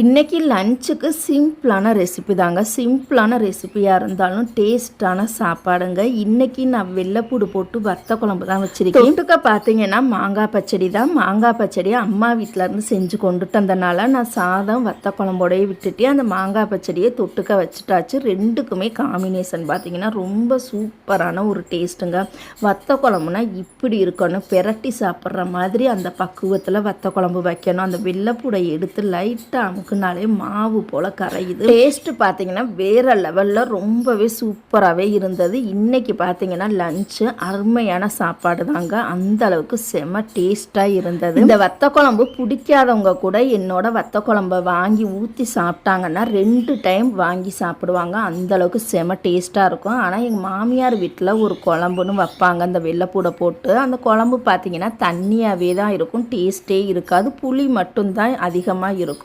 இன்றைக்கி லஞ்சுக்கு சிம்பிளான ரெசிபி தாங்க. சிம்பிளான ரெசிபியாக இருந்தாலும் டேஸ்டான சாப்பாடுங்க. இன்றைக்கி நான் வெள்ளைப்பூடு போட்டு வத்த குழம்பு தான் வச்சுருக்கேன். தொட்டுக்க பார்த்தீங்கன்னா மாங்காய் பச்சடி தான். மாங்காய் பச்சடியை அம்மா வீட்டிலேருந்து செஞ்சு கொண்டுட்டு வந்தனால நான் சாதம் வத்த குழம்போடையே விட்டுட்டு அந்த மாங்காய் பச்சடியை தொட்டுக்க வச்சுட்டாச்சு. ரெண்டுக்குமே காம்பினேஷன் பார்த்தீங்கன்னா ரொம்ப சூப்பரான ஒரு டேஸ்ட்டுங்க வத்த குழம்புனா இப்படி இருக்கணும். பெரட்டி சாப்பிட்ற மாதிரி அந்த பக்குவத்தில் வத்த குழம்பு வைக்கணும். அந்த வெள்ளைப்பூடை எடுத்து லைட்டாக அமுக்குனாலே மாவு போல் கரையுது. டேஸ்ட்டு பார்த்தீங்கன்னா வேறு லெவலில் ரொம்பவே சூப்பராகவே இருந்தது. இன்னைக்கு பார்த்தீங்கன்னா லஞ்சு அருமையான சாப்பாடு தாங்க. அந்த அளவுக்கு செம டேஸ்ட்டாக இருந்தது. இந்த வத்த குழம்பு பிடிக்காதவங்க கூட என்னோட வத்த குழம்ப வாங்கி ஊற்றி சாப்பிட்டாங்கன்னா ரெண்டு டைம் வாங்கி சாப்பிடுவாங்க. அந்த அளவுக்கு செம டேஸ்ட்டாக இருக்கும். ஆனால் எங்கள் மாமியார் வீட்டில் ஒரு குழம்புன்னு வைப்பாங்க. அந்த வெள்ளைப்பூடை போட்டு அந்த குழம்பு பார்த்தீங்கன்னா தண்ணியாகவே தான் இருக்கும். டேஸ்ட்டே இருக்காது. புளி மட்டும்தான் அதிகமாக இருக்கும்.